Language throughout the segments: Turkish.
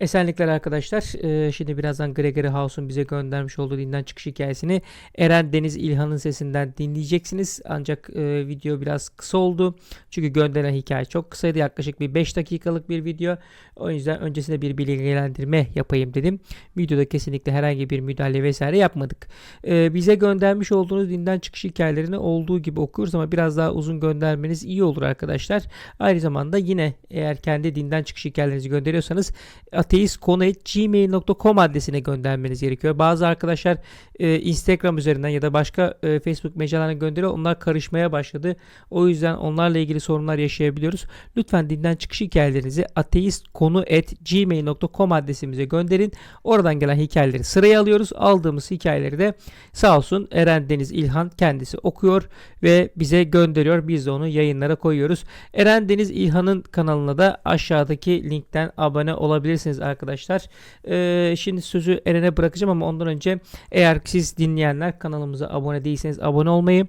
Esenlikler arkadaşlar. Ee, şimdi birazdan Gregory House'un bize göndermiş olduğu dinden çıkış hikayesini Eren Deniz İlhan'ın sesinden dinleyeceksiniz. Ancak e, video biraz kısa oldu. Çünkü gönderilen hikaye çok kısaydı. Yaklaşık bir 5 dakikalık bir video. O yüzden öncesinde bir bilgilendirme yapayım dedim. Videoda kesinlikle herhangi bir müdahale vesaire yapmadık. Ee, bize göndermiş olduğunuz dinden çıkış hikayelerini olduğu gibi okuyoruz ama biraz daha uzun göndermeniz iyi olur arkadaşlar. Aynı zamanda yine eğer kendi dinden çıkış hikayelerinizi gönderiyorsanız ateistkonu.gmail.com adresine göndermeniz gerekiyor. Bazı arkadaşlar e, Instagram üzerinden ya da başka e, Facebook mecralarına gönderiyor. Onlar karışmaya başladı. O yüzden onlarla ilgili sorunlar yaşayabiliyoruz. Lütfen dinden çıkış hikayelerinizi ateistkonu.gmail.com adresimize gönderin. Oradan gelen hikayeleri sıraya alıyoruz. Aldığımız hikayeleri de sağ olsun Eren Deniz İlhan kendisi okuyor ve bize gönderiyor. Biz de onu yayınlara koyuyoruz. Eren Deniz İlhan'ın kanalına da aşağıdaki linkten abone olabilirsiniz arkadaşlar. Ee, şimdi sözü Eren'e bırakacağım ama ondan önce eğer siz dinleyenler kanalımıza abone değilseniz abone olmayı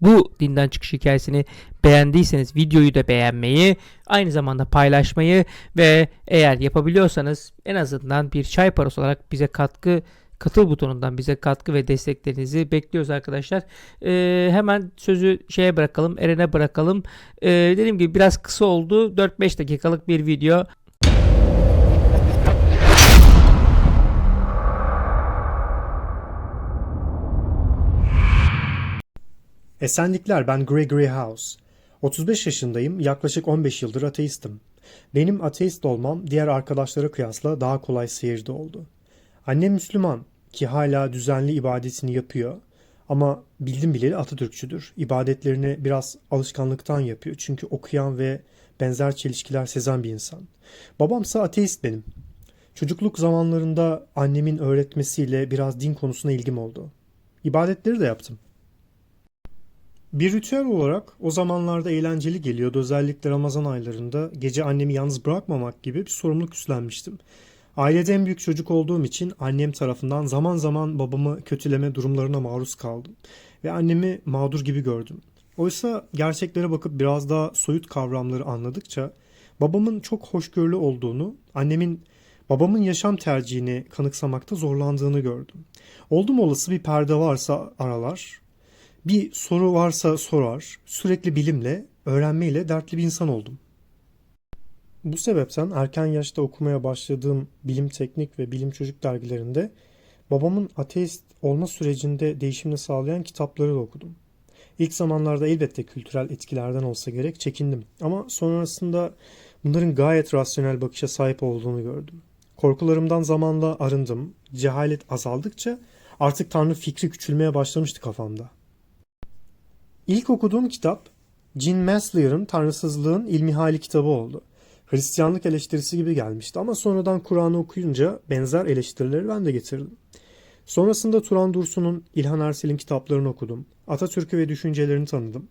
bu dinden çıkış hikayesini beğendiyseniz videoyu da beğenmeyi, aynı zamanda paylaşmayı ve eğer yapabiliyorsanız en azından bir çay parası olarak bize katkı katıl butonundan bize katkı ve desteklerinizi bekliyoruz arkadaşlar. Ee, hemen sözü şeye bırakalım, Eren'e bırakalım. Ee, dediğim gibi biraz kısa oldu. 4-5 dakikalık bir video. Esenlikler ben Gregory House. 35 yaşındayım, yaklaşık 15 yıldır ateistim. Benim ateist olmam diğer arkadaşlara kıyasla daha kolay seyirde oldu. Annem Müslüman ki hala düzenli ibadetini yapıyor ama bildim bileli Atatürkçüdür. İbadetlerini biraz alışkanlıktan yapıyor çünkü okuyan ve benzer çelişkiler sezen bir insan. Babamsa ateist benim. Çocukluk zamanlarında annemin öğretmesiyle biraz din konusuna ilgim oldu. İbadetleri de yaptım. Bir ritüel olarak o zamanlarda eğlenceli geliyordu. Özellikle Ramazan aylarında gece annemi yalnız bırakmamak gibi bir sorumluluk üstlenmiştim. Ailede en büyük çocuk olduğum için annem tarafından zaman zaman babamı kötüleme durumlarına maruz kaldım. Ve annemi mağdur gibi gördüm. Oysa gerçeklere bakıp biraz daha soyut kavramları anladıkça babamın çok hoşgörülü olduğunu, annemin babamın yaşam tercihini kanıksamakta zorlandığını gördüm. Oldum olası bir perde varsa aralar, bir soru varsa sorar, sürekli bilimle, öğrenmeyle dertli bir insan oldum. Bu sebepten erken yaşta okumaya başladığım bilim teknik ve bilim çocuk dergilerinde babamın ateist olma sürecinde değişimini sağlayan kitapları da okudum. İlk zamanlarda elbette kültürel etkilerden olsa gerek çekindim ama sonrasında bunların gayet rasyonel bakışa sahip olduğunu gördüm. Korkularımdan zamanla arındım. Cehalet azaldıkça artık Tanrı fikri küçülmeye başlamıştı kafamda. İlk okuduğum kitap Jean Maslier'ın Tanrısızlığın İlmihali kitabı oldu. Hristiyanlık eleştirisi gibi gelmişti ama sonradan Kur'an'ı okuyunca benzer eleştirileri ben de getirdim. Sonrasında Turan Dursun'un İlhan Ersel'in kitaplarını okudum. Atatürk'ü ve düşüncelerini tanıdım.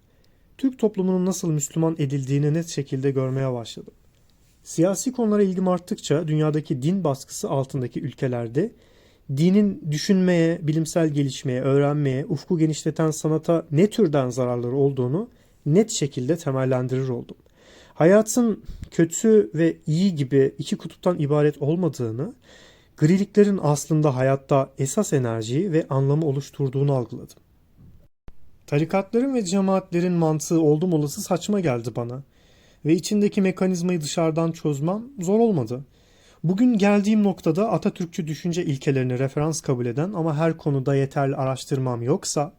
Türk toplumunun nasıl Müslüman edildiğini net şekilde görmeye başladım. Siyasi konulara ilgim arttıkça dünyadaki din baskısı altındaki ülkelerde dinin düşünmeye, bilimsel gelişmeye, öğrenmeye, ufku genişleten sanata ne türden zararları olduğunu net şekilde temellendirir oldum. Hayatın kötü ve iyi gibi iki kutuptan ibaret olmadığını, griliklerin aslında hayatta esas enerjiyi ve anlamı oluşturduğunu algıladım. Tarikatların ve cemaatlerin mantığı oldum olası saçma geldi bana ve içindeki mekanizmayı dışarıdan çözmem zor olmadı. Bugün geldiğim noktada Atatürkçü düşünce ilkelerini referans kabul eden ama her konuda yeterli araştırmam yoksa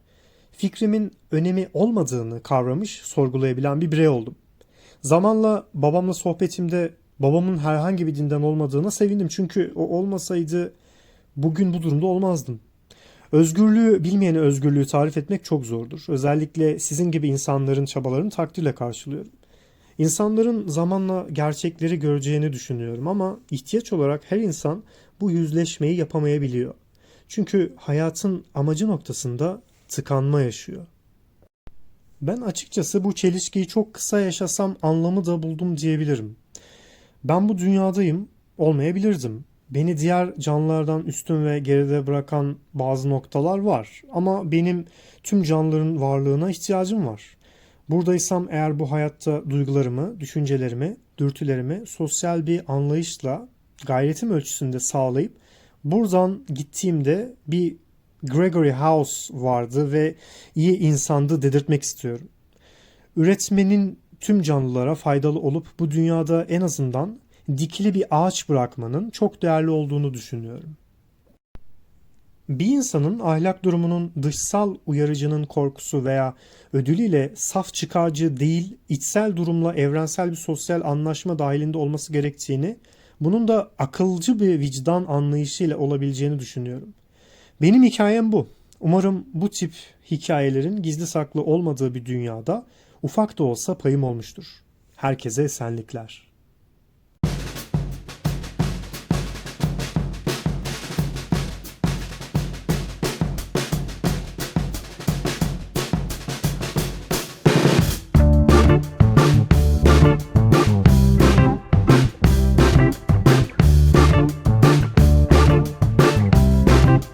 fikrimin önemi olmadığını kavramış, sorgulayabilen bir birey oldum. Zamanla babamla sohbetimde babamın herhangi bir dinden olmadığına sevindim. Çünkü o olmasaydı bugün bu durumda olmazdım. Özgürlüğü bilmeyene özgürlüğü tarif etmek çok zordur. Özellikle sizin gibi insanların çabalarını takdirle karşılıyorum. İnsanların zamanla gerçekleri göreceğini düşünüyorum ama ihtiyaç olarak her insan bu yüzleşmeyi yapamayabiliyor. Çünkü hayatın amacı noktasında tıkanma yaşıyor. Ben açıkçası bu çelişkiyi çok kısa yaşasam anlamı da buldum diyebilirim. Ben bu dünyadayım, olmayabilirdim. Beni diğer canlılardan üstün ve geride bırakan bazı noktalar var ama benim tüm canlıların varlığına ihtiyacım var. Buradaysam eğer bu hayatta duygularımı, düşüncelerimi, dürtülerimi sosyal bir anlayışla gayretim ölçüsünde sağlayıp buradan gittiğimde bir Gregory House vardı ve iyi insandı dedirtmek istiyorum. Üretmenin tüm canlılara faydalı olup bu dünyada en azından dikili bir ağaç bırakmanın çok değerli olduğunu düşünüyorum. Bir insanın ahlak durumunun dışsal uyarıcının korkusu veya ödülüyle saf çıkarcı değil, içsel durumla evrensel bir sosyal anlaşma dahilinde olması gerektiğini, bunun da akılcı bir vicdan anlayışıyla olabileceğini düşünüyorum. Benim hikayem bu. Umarım bu tip hikayelerin gizli saklı olmadığı bir dünyada ufak da olsa payım olmuştur. Herkese esenlikler.